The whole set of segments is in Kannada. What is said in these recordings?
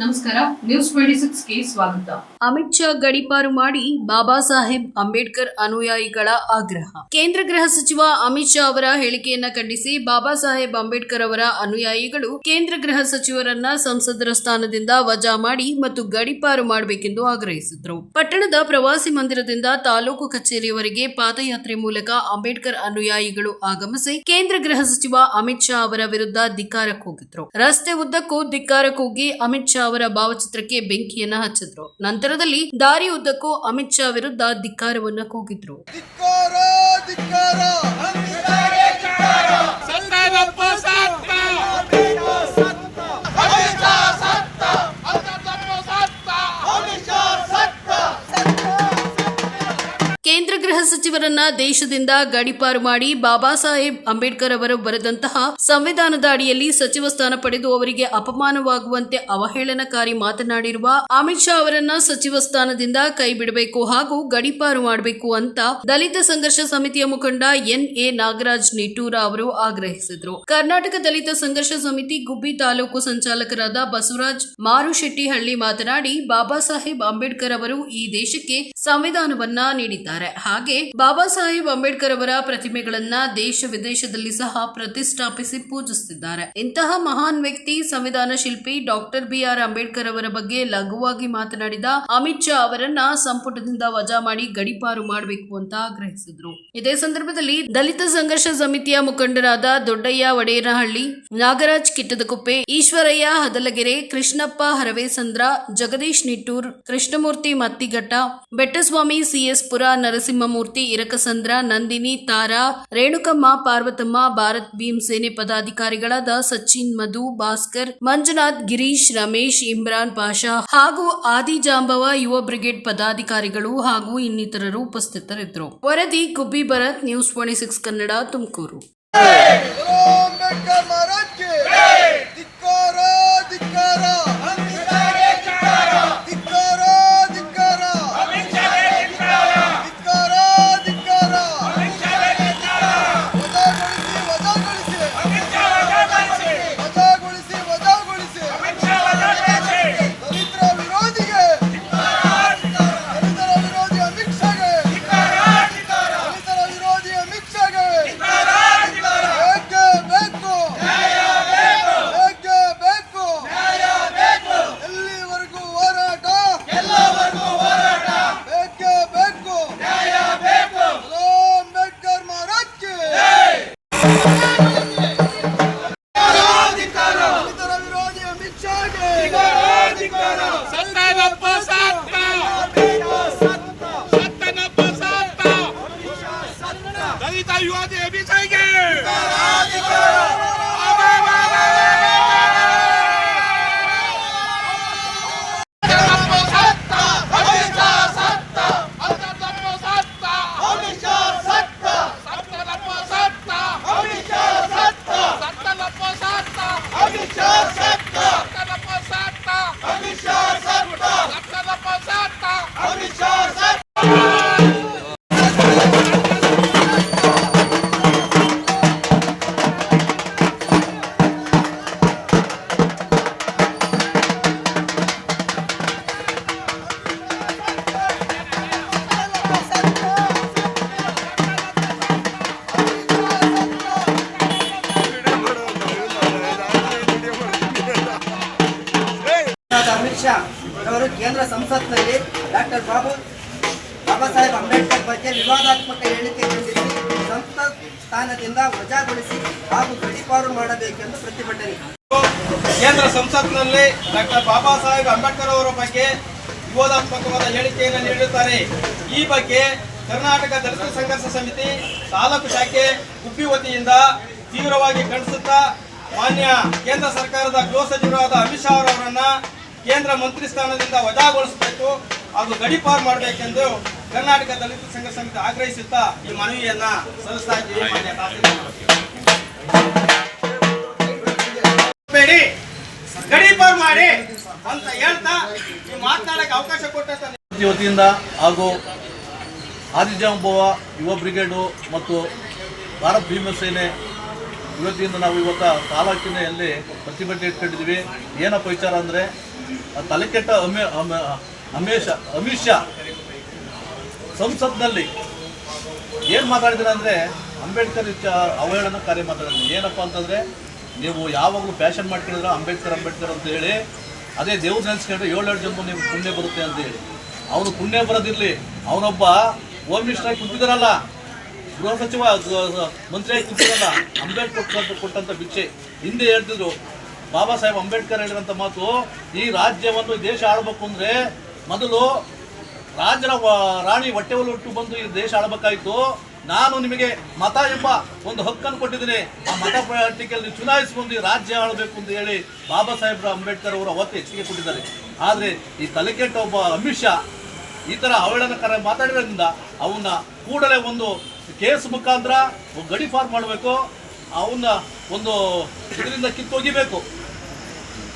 ನಮಸ್ಕಾರ ನ್ಯೂಸ್ ಟ್ವೆಂಟಿ ಸಿಕ್ಸ್ಗೆ ಸ್ವಾಗತ. ಅಮಿತ್ ಶಾ ಗಡಿಪಾರು ಮಾಡಿ ಬಾಬಾ ಸಾಹೇಬ್ ಅಂಬೇಡ್ಕರ್ ಅನುಯಾಯಿಗಳ ಆಗ್ರಹ. ಕೇಂದ್ರ ಗೃಹ ಸಚಿವ ಅಮಿತ್ ಶಾ ಅವರ ಹೇಳಿಕೆಯನ್ನ ಖಂಡಿಸಿ ಬಾಬಾ ಸಾಹೇಬ್ ಅಂಬೇಡ್ಕರ್ ಅವರ ಅನುಯಾಯಿಗಳು ಕೇಂದ್ರ ಗೃಹ ಸಚಿವರನ್ನ ಸಂಸದರ ಸ್ಥಾನದಿಂದ ವಜಾ ಮಾಡಿ ಮತ್ತು ಗಡಿಪಾರು ಮಾಡಬೇಕೆಂದು ಆಗ್ರಹಿಸಿದ್ರು. ಪಟ್ಟಣದ ಪ್ರವಾಸಿ ಮಂದಿರದಿಂದ ತಾಲೂಕು ಕಚೇರಿಯವರೆಗೆ ಪಾದಯಾತ್ರೆ ಮೂಲಕ ಅಂಬೇಡ್ಕರ್ ಅನುಯಾಯಿಗಳು ಆಗಮಿಸಿ ಕೇಂದ್ರ ಗೃಹ ಸಚಿವ ಅಮಿತ್ ಶಾ ಅವರ ವಿರುದ್ಧ ಧಿಕ್ಕಾರ ಕೂಗಿದ್ರು ರಸ್ತೆ ಉದ್ದಕ್ಕೂ ಧಿಕ್ಕಾರ ಕೂಗಿ ಅಮಿತ್ ಶಾ ಅವರ ಭಾವಚಿತ್ರಕ್ಕೆ ಬೆಂಕಿಯನ್ನ ಹಚ್ಚಿದ್ರು. ನಂತರದಲ್ಲಿ ದಾರಿ ಉದ್ದಕ್ಕೂ ಅಮಿತ್ ಶಾ ವಿರುದ್ಧ ಧಿಕ್ಕಾರವನ್ನ ಕೂಗಿದ್ರು. ಗೃಹ ಸಚಿವರನ್ನ ದೇಶದಿಂದ ಗಡಿಪಾರು ಮಾಡಿ ಬಾಬಾ ಸಾಹೇಬ್ ಅಂಬೇಡ್ಕರ್ ಅವರು ಬರೆದಂತಹ ಸಂವಿಧಾನದ ಅಡಿಯಲ್ಲಿ ಸಚಿವ ಸ್ಥಾನ ಪಡೆದು ಅವರಿಗೆ ಅಪಮಾನವಾಗುವಂತೆ ಅವಹೇಳನಕಾರಿ ಮಾತನಾಡಿರುವ ಅಮಿತ್ ಶಾ ಅವರನ್ನ ಸಚಿವ ಸ್ಥಾನದಿಂದ ಕೈ ಬಿಡಬೇಕು ಹಾಗೂ ಗಡಿಪಾರು ಮಾಡಬೇಕು ಅಂತ ದಲಿತ ಸಂಘರ್ಷ ಸಮಿತಿಯ ಮುಖಂಡ ಎನ್ ಎ ನಾಗರಾಜ್ ನಿಟ್ಟೂರ ಅವರು ಆಗ್ರಹಿಸಿದ್ರು. ಕರ್ನಾಟಕ ದಲಿತ ಸಂಘರ್ಷ ಸಮಿತಿ ಗುಬ್ಬಿ ತಾಲೂಕು ಸಂಚಾಲಕರಾದ ಬಸವರಾಜ್ ಮಾರುಶೆಟ್ಟಿಹಳ್ಳಿ ಮಾತನಾಡಿ, ಬಾಬಾ ಸಾಹೇಬ್ ಅಂಬೇಡ್ಕರ್ ಅವರು ಈ ದೇಶಕ್ಕೆ ಸಂವಿಧಾನವನ್ನ ನೀಡಿದ್ದಾರೆ. ಹಾಗೆ ಬಾಬಾ ಸಾಹೇಬ್ ಅಂಬೇಡ್ಕರ್ ಅವರ ಪ್ರತಿಮೆಗಳನ್ನ ದೇಶ ವಿದೇಶದಲ್ಲಿ ಸಹ ಪ್ರತಿಷ್ಠಾಪಿಸಿ ಪೂಜಿಸುತ್ತಿದ್ದಾರೆ ಇಂತಹ ಮಹಾನ್ ವ್ಯಕ್ತಿ, ಸಂವಿಧಾನ ಶಿಲ್ಪಿ ಡಾಕ್ಟರ್ ಬಿ ಆರ್ ಅಂಬೇಡ್ಕರ್ ಅವರ ಬಗ್ಗೆ ಲಘುವಾಗಿ ಮಾತನಾಡಿದ ಅಮಿತ್ ಶಾ ಅವರನ್ನ ಸಂಪುಟದಿಂದ ವಜಾ ಮಾಡಿ ಗಡಿಪಾರು ಮಾಡಬೇಕು ಅಂತ ಆಗ್ರಹಿಸಿದ್ರು. ಇದೇ ಸಂದರ್ಭದಲ್ಲಿ ದಲಿತ ಸಂಘರ್ಷ ಸಮಿತಿಯ ಮುಖಂಡರಾದ ದೊಡ್ಡಯ್ಯ ವಡೇರಹಳ್ಳಿ ನಾಗರಾಜ್ ಕಿಟ್ಟದಕುಪ್ಪೆ, ಈಶ್ವರಯ್ಯ ಹದಲಗೆರೆ, ಕೃಷ್ಣಪ್ಪ ಹರವೇಸಂದ್ರ, ಜಗದೀಶ್ ನಿಟ್ಟೂರ್, ಕೃಷ್ಣಮೂರ್ತಿ ಮತ್ತಿಘಟ್ಟ, ಬೆಟ್ಟಸ್ವಾಮಿ ಸಿಎಸ್ ಪುರ ನರಸಿಂಹಮೂರ್ತಿ ಇರಕಸಂದ್ರ, ನಂದಿನಿ, ತಾರಾ, ರೇಣುಕಮ್ಮ, ಪಾರ್ವತಮ್ಮ, ಭಾರತ್ ಭೀಮ್ ಸೇನೆ ಪದಾಧಿಕಾರಿಗಳಾದ ಸಚಿನ್, ಮಧು, ಭಾಸ್ಕರ್, ಮಂಜುನಾಥ್, ಗಿರೀಶ್, ರಮೇಶ್, ಇಮ್ರಾನ್, ಪಾಷಾ ಹಾಗೂ ಆದಿಜಾಂಬವ ಯುವ ಬ್ರಿಗೇಡ್ ಪದಾಧಿಕಾರಿಗಳು ಹಾಗೂ ಇನ್ನಿತರರು ಉಪಸ್ಥಿತರಿದ್ದರು. ವರದಿ, Gubbi Bharath, news twenty six Kannada, Tumakuru. ವಿವಾದಾತ್ಮಕ ಹೇಳಿಕೆ ಖಂಡಿಸಿ ಸಂಸತ್ ಸ್ಥಾನದಿಂದ ವಜಾಗೊಳಿಸಿ ಹಾಗೂ ಗಡಿಪಾರು ಮಾಡಬೇಕೆಂದು ಪ್ರತಿಭಟನೆ. ಕೇಂದ್ರ ಸಂಸತ್ನಲ್ಲಿ ಡಾಕ್ಟರ್ ಬಾಬಾ ಸಾಹೇಬ್ ಅಂಬೇಡ್ಕರ್ ಅವರ ಬಗ್ಗೆ ವಿವಾದಾತ್ಮಕವಾದ ಹೇಳಿಕೆಯನ್ನು ನೀಡುತ್ತಾರೆ ಈ ಬಗ್ಗೆ ಕರ್ನಾಟಕ ದಲಿತ ಸಂಘರ್ಷ ಸಮಿತಿ, ತಾಲೂಕು ಶಾಖೆ ಗುಬ್ಬಿ ವತಿಯಿಂದ ತೀವ್ರವಾಗಿ ಖಂಡಿಸುತ್ತಾ ಮಾನ್ಯ ಕೇಂದ್ರ ಸರ್ಕಾರದ ಗೃಹ ಸಚಿವರಾದ ಅಮಿತ್ ಶಾ ಅವರನ್ನ ಕೇಂದ್ರ ಮಂತ್ರಿ ಸ್ಥಾನದಿಂದ ವಜಾಗೊಳಿಸಬೇಕು ಹಾಗೂ ಗಡಿಪಾರು ಮಾಡಬೇಕೆಂದು ಕರ್ನಾಟಕ ದಲಿತ ಸಂಘ ಸಮಿತಿ ಆಗ್ರಹಿಸುತ್ತಾ ಈ ಮನವಿಯನ್ನ ಸಲ್ಲಿಸ್ತಾ ಇದ್ದೀವಿ. ಗಡೀಪಾರ್ ಮಾಡಿ ಅಂತ ಹೇಳ್ತಾ ಈ ಮಾತನಾಡಕ್ಕೆ ಅವಕಾಶ ಕೊಟ್ಟಂತ ವತಿಯಿಂದ ಹಾಗೂ ಆದಿಜಾಂಬವ ಯುವ ಬ್ರಿಗೇಡು ಮತ್ತು ಭಾರತ್ ಭೀಮಸೇನೆ ಇವತ್ತಿಂದ ನಾವು ಇವತ್ತ ತಾಲೂಕಿನಲ್ಲಿ ಪ್ರತಿಭಟನೆ ಇಟ್ಕೊಂಡಿದ್ದೀವಿ. ಏನಪ್ಪ ವಿಚಾರ ಅಂದರೆ ತಲೆಕೆಟ್ಟ ಅಮೇ ಅಮ- ಅಮೇಶ ಅಮಿತ್ ಶಾ ಸಂಸತ್ನಲ್ಲಿ ಏನು ಮಾತಾಡಿದ್ರೆ ಅಂದರೆ ಅಂಬೇಡ್ಕರ್ ಅವಹೇಳನ ಕಾರ್ಯ ಮಾತಾಡಿದ್ರು. ಏನಪ್ಪ ಅಂತಂದರೆ ನೀವು ಯಾವಾಗಲೂ ಫ್ಯಾಷನ್ ಮಾಡ್ಕೊಂಡಿದ್ರೆ ಅಂಬೇಡ್ಕರ್ ಅಂಬೇಡ್ಕರ್ ಅಂತ ಹೇಳಿ, ಅದೇ ದೇವ್ರ ನೆನೆಸ್ಕೊಂಡ್ರೆ ಏಳೇಳು ಜನ್ಮ ನಿಮ್ಗೆ ಪುಣ್ಯ ಬರುತ್ತೆ ಅಂತ ಹೇಳಿ. ಅವನು ಪುಣ್ಯ ಬರೋದಿರಲಿ ಅವನೊಬ್ಬ ಹೋಮ್ ಮಿನಿಸ್ಟರ್ ಆಗಿ ಕುಂತಿದ್ದಾರಲ್ಲ, ಗೃಹ ಸಚಿವ ಮಂತ್ರಿ ಮಂತ್ರಿಯಾಗಿ ಕುಂತಿದ್ದಾರಲ್ಲ, ಅಂಬೇಡ್ಕರ್ ಕೊಟ್ಟಂಥ ಭಿಕ್ಷೆ. ಹಿಂದೆ ಹೇಳ್ತಿದ್ರು, ಬಾಬಾ ಸಾಹೇಬ್ ಅಂಬೇಡ್ಕರ್ ಹೇಳಿದಂಥ ಮಾತು, ಈ ರಾಜ್ಯವನ್ನು ದೇಶ ಆಳ್ಬೇಕು ಅಂದರೆ ಮೊದಲು ರಾಜರ ರಾಣಿ ಹೊಟ್ಟೆ ಒಟ್ಟು ಬಂದು ಈ ದೇಶ ಆಳ್ಬೇಕಾಯಿತು. ನಾನು ನಿಮಗೆ ಮತ ಎಂಬ ಒಂದು ಹಕ್ಕನ್ನು ಕೊಟ್ಟಿದ್ದೀನಿ. ಆ ಮತ ಪಟ್ಟಿಕೆಯಲ್ಲಿ ಚುನಾಯಿಸಿಕೊಂಡು ರಾಜ್ಯ ಆಳಬೇಕು ಅಂತ ಹೇಳಿ ಬಾಬಾ ಸಾಹೇಬ್ ಅಂಬೇಡ್ಕರ್ ಅವರು ಅವತ್ತು ಹೆಚ್ಚಿಗೆ ಕೊಟ್ಟಿದ್ದಾರೆ. ಆದರೆ ಈ ತಲೆಕೆಟ್ಟ ಒಬ್ಬ ಅಮಿತ್ ಶಾ ಈ ಥರ ಅವಹೇಳನಕರ ಮಾತಾಡಿರೋದ್ರಿಂದ ಅವನ್ನ ಕೂಡಲೇ ಒಂದು ಕೇಸ್ ಮುಖಾಂತರ ಗಡಿ ಫಾರ್ಮ್ ಮಾಡಬೇಕು. ಅವನ್ನ ಒಂದು ಇದರಿಂದ ಕಿತ್ತೊಗಿಬೇಕು.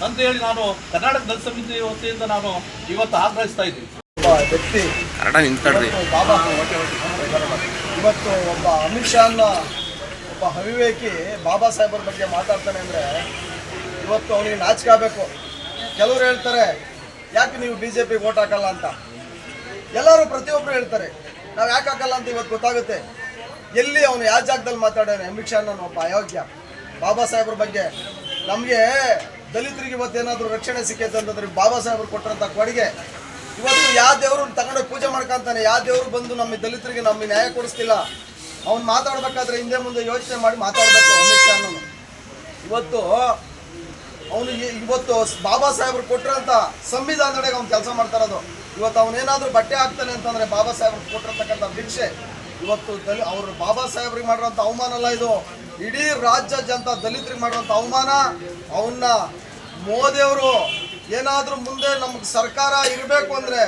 ಅಂತ ಹೇಳಿ ನಾನು ಕರ್ನಾಟಕ ದಲಿತ ಸಮಿತಿ ವತಿಯಿಂದ ನಾನು ಇವತ್ತು ಆಗ್ರಹಿಸ್ತಾ ಇದ್ದೀನಿ. ವ್ಯಕ್ತಿ ಇವತ್ತು ಬಾಬಾ ಇವತ್ತು ಒಬ್ಬ ಅಮಿತ್ ಶಾ ಅನ್ನೋ ಒಬ್ಬ ಅವಿವೇಕಿ ಬಾಬಾ ಸಾಹೇಬರ ಬಗ್ಗೆ ಮಾತಾಡ್ತಾನೆ ಅಂದರೆ ಇವತ್ತು ಅವನಿಗೆ ನಾಚಿಕಾಗಬೇಕು ಕೆಲವರು ಹೇಳ್ತಾರೆ, ಯಾಕೆ ನೀವು ಬಿ ಜೆ ಪಿಗೆ ಓಟ್ ಹಾಕಲ್ಲ ಅಂತ? ಎಲ್ಲರೂ ಪ್ರತಿಯೊಬ್ಬರು ಹೇಳ್ತಾರೆ, ನಾವು ಯಾಕೆ ಹಾಕಲ್ಲ ಅಂತ ಇವತ್ತು ಗೊತ್ತಾಗುತ್ತೆ. ಎಲ್ಲಿ ಅವನು ಯಾವ ಜಾಗದಲ್ಲಿ ಮಾತಾಡೋಣ ಅಮಿತ್ ಶಾ ಅನ್ನೋ ಒಬ್ಬ ಅಯೋಗ್ಯ. ಬಾಬಾ ಸಾಹೇಬ್ರ ಬಗ್ಗೆ ನಮಗೆ ದಲಿತರಿಗೆ ಇವತ್ತೇನಾದರೂ ರಕ್ಷಣೆ ಸಿಕ್ಕೈತೆ ಅಂತಂದ್ರೆ ಬಾಬಾ ಸಾಹೇಬ್ರು ಕೊಟ್ಟಂಥ ಕೊಡುಗೆ ಇವತ್ತು ಯಾವ ದೇವರು ತಗೊಂಡೋಗಿ ಪೂಜೆ ಮಾಡ್ಕೊಂತಾನೆ ಯಾವ ದೇವರು ಬಂದು ನಮ್ಮ ದಲಿತರಿಗೆ ನಮಗೆ ನ್ಯಾಯ ಕೊಡಿಸ್ತಿಲ್ಲ, ಅವ್ನು ಮಾತಾಡ್ಬೇಕಾದ್ರೆ ಹಿಂದೆ ಮುಂದೆ ಯೋಚನೆ ಮಾಡಿ ಮಾತಾಡಬೇಕು ಅಮಿತ್ ಶಾ ಇವತ್ತು ಅವನು ಇವತ್ತು ಬಾಬಾ ಸಾಹೇಬ್ರು ಕೊಟ್ಟಿರೋಂಥ ಸಂವಿಧಾನದೊಳಗೆ ಅವ್ನು ಕೆಲಸ ಮಾಡ್ತಾ ಇರೋದು ಇವತ್ತು ಅವನೇನಾದ್ರೂ ಬಟ್ಟೆ ಹಾಕ್ತಾನೆ ಅಂತಂದ್ರೆ ಬಾಬಾ ಸಾಹೇಬ್ರು ಕೊಟ್ಟಿರ್ತಕ್ಕಂಥ ಭಿಕ್ಷೆ. ಇವತ್ತು ದಲಿ ಅವರು ಬಾಬಾ ಸಾಹೇಬ್ರಿಗೆ ಮಾಡಿರೋಂಥ ಅವಮಾನ ಅಲ್ಲ ಇದು. ಇಡೀ ರಾಜ್ಯ ಜನತಾ ದಲಿತರಿಗೆ ಮಾಡಿರೋಂಥ ಅವಮಾನ. ಅವನ್ನ ಮೋದಿಯವರು ಏನಾದರೂ ಮುಂದೆ ನಮ್ಗೆ ಸರ್ಕಾರ ಇರಬೇಕು ಅಂದರೆ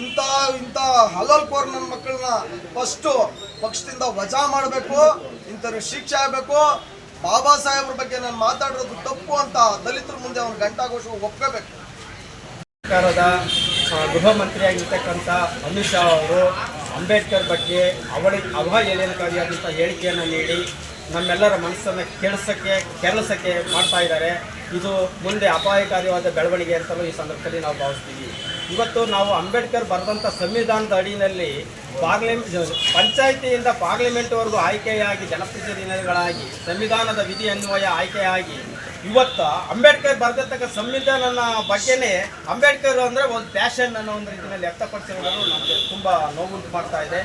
ಇಂಥ ಇಂಥ ಹಲಲ್ ಕೋರ್ ನನ್ನ ಮಕ್ಕಳನ್ನ ಫಸ್ಟು ಪಕ್ಷದಿಂದ ವಜಾ ಮಾಡಬೇಕು, ಇಂಥವ್ರಿಗೆ ಶಿಕ್ಷೆ ಆಗಬೇಕು. ಬಾಬಾ ಸಾಹೇಬ್ರ ಬಗ್ಗೆ ನಾನು ಮಾತಾಡಿರೋದು ತಪ್ಪು ಅಂತ ದಲಿತರ ಮುಂದೆ ಅವ್ನು ಗಂಟಾಘೋಷ ಒಪ್ಕೋಬೇಕು. ಸರ್ಕಾರದ ಗೃಹ ಮಂತ್ರಿಯಾಗಿರ್ತಕ್ಕಂಥ ಅಮಿತ್ ಶಾ ಅವರು ಅಂಬೇಡ್ಕರ್ ಬಗ್ಗೆ ಅವಳಿ, ಅವಹೇಳನಕಾರಿಯಾದಂಥ ಹೇಳಿಕೆಯನ್ನು ನೀಡಿ ನಮ್ಮೆಲ್ಲರ ಮನಸ್ಸನ್ನು ಕೆಡಿಸೋಕ್ಕೆ ಕೆಲಸಕ್ಕೆ ಮಾಡ್ತಾ ಇದ್ದಾರೆ. ಇದು ಮುಂದೆ ಅಪಾಯಕಾರಿಯಾದ ಬೆಳವಣಿಗೆ ಅಂತಲೂ ಈ ಸಂದರ್ಭದಲ್ಲಿ ನಾವು ಭಾವಿಸ್ತೀವಿ. ಇವತ್ತು ನಾವು ಅಂಬೇಡ್ಕರ್ ಬರೆದಂಥ ಸಂವಿಧಾನದ ಅಡಿಯಲ್ಲಿ ಪಾರ್ಲಿಮೆಂಟ್ ಪಂಚಾಯಿತಿಯಿಂದ ಪಾರ್ಲಿಮೆಂಟ್ವರೆಗೂ ಆಯ್ಕೆಯಾಗಿ ಜನಪ್ರತಿನಿಧಿಗಳಾಗಿ, ಸಂವಿಧಾನದ ವಿಧಿ ಅನ್ವಯ ಆಯ್ಕೆಯಾಗಿ ಇವತ್ತು ಅಂಬೇಡ್ಕರ್ ಬರೆದಿರ್ತಕ್ಕ ಸಂವಿಧಾನನ ಬಗ್ಗೆನೇ ಅಂಬೇಡ್ಕರ್ ಅಂದರೆ ಒಂದು ಪ್ಯಾಷನ್ ಅನ್ನೋ ಒಂದು ರೀತಿಯಲ್ಲಿ ವ್ಯಕ್ತಪಡಿಸಿರೋದು ನಮಗೆ ತುಂಬ ನೋವುಂಟು ಮಾಡ್ತಾ ಇದೆ.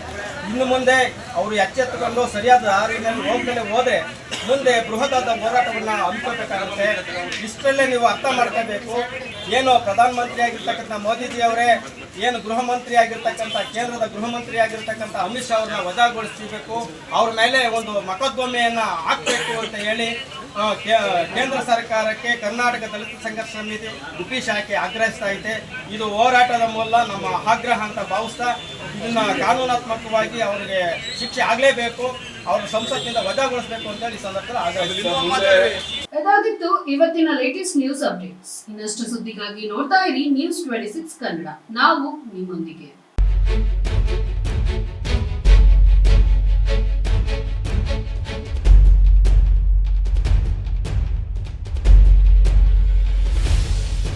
ಇನ್ನು ಮುಂದೆ ಅವರು ಎಚ್ಚೆತ್ತುಕೊಂಡು ಸರಿಯಾದ ದಾರಿನಲ್ಲಿ ಹೋಗ್ದಲೇ ಹೋದರೆ ಮುಂದೆ ಬೃಹದಾದ ಹೋರಾಟವನ್ನು ಹಮ್ಮಿಕೊಳ್ಬೇಕಾಗುತ್ತೆ. ಇಷ್ಟರಲ್ಲೇ ನೀವು ಅರ್ಥ ಮಾಡ್ಕೋಬೇಕು. ಏನು ಪ್ರಧಾನಮಂತ್ರಿ ಆಗಿರ್ತಕ್ಕಂಥ ಮೋದಿಜಿ ಅವರೇ ಏನು ಗೃಹ ಮಂತ್ರಿ ಆಗಿರ್ತಕ್ಕಂಥ ಕೇಂದ್ರದ ಗೃಹ ಮಂತ್ರಿ ಆಗಿರ್ತಕ್ಕಂಥ ಅಮಿತ್ ಶಾ ಅವ್ರನ್ನ ವಜಾಗೊಳಿಸಬೇಕು ಅವ್ರ ಮೇಲೆ ಒಂದು ಮಕದ್ದೊಮ್ಮೆಯನ್ನು ಹಾಕಬೇಕು ಅಂತ ಹೇಳಿ ಕೇಂದ್ರ ಸರ್ಕಾರಕ್ಕೆ ಕರ್ನಾಟಕ ದಲಿತ ಸಂಘರ್ಷ ಸಮಿತಿ ಉಪಿ ಶಾಖೆ ಆಗ್ರಹಿಸ್ತಾ ಇದೆ. ಇದು ಹೋರಾಟದ ಮೂಲ ನಮ್ಮ ಆಗ್ರಹ ಅಂತ ಭಾವಿಸ್ತಾ ಇದನ್ನ ಕಾನೂನಾತ್ಮಕವಾಗಿ ಅವರಿಗೆ ಶಿಕ್ಷೆ ಆಗಲೇಬೇಕು ಅವ್ರ ಸಂಸತ್ತಿನಿಂದ ವಜಾಗೊಳಿಸಬೇಕು ಅಂತ ಹೇಳಿ ಈ ಸಂದರ್ಭದಲ್ಲಿ ಆಗ್ರಹಿಸ್ತಾರೆ ಇದಾಗಿತ್ತು ಇವತ್ತಿನ ಲೇಟೆಸ್ಟ್ ನ್ಯೂಸ್ ಅಪ್ಡೇಟ್ಸ್ ಇನ್ನಷ್ಟು ಸುದ್ದಿಗಾಗಿ ನೋಡ್ತಾ ಇರಿ ನ್ಯೂಸ್ ಟ್ವೆಂಟಿ ಸಿಕ್ಸ್ ಕನ್ನಡ. ನಾವು ನಿಮ್ಮೊಂದಿಗೆ.